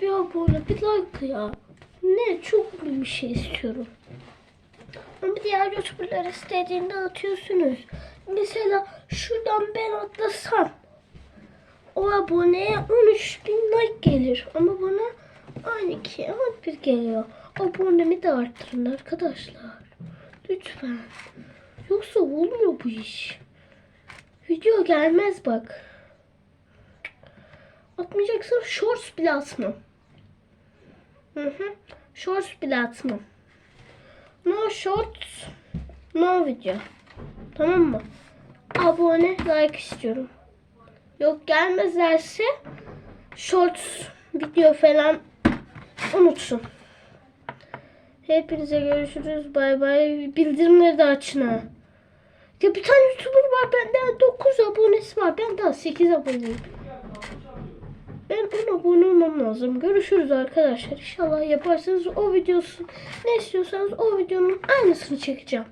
Bir abone, bir like ya. Ne çok bir şey istiyorum. Ama diğer youtuberlar istediğinde atıyorsunuz. Mesela şuradan ben atlasam o aboneye 13 bin like gelir. Ama bana 12, 11 geliyor. Abonemi de arttırın arkadaşlar. Lütfen. Yoksa olmuyor bu iş. Video gelmez bak. Atmayacaksın shorts bile atmam. Hı hı. Shorts bile atmam. No shorts, no video. Tamam mı? Abone, like istiyorum. Yok gelmezlerse shorts, video falan unutsun. Hepinize görüşürüz. Bay bay. Bildirimleri de açın ha. Ya bir tane YouTuber var. Bende 9 abonesi var. Ben daha 8 aboneyim. Ben 10 abone olmam lazım. Görüşürüz arkadaşlar. İnşallah yaparsanız o videosu ne istiyorsanız o videonun aynısını çekeceğim.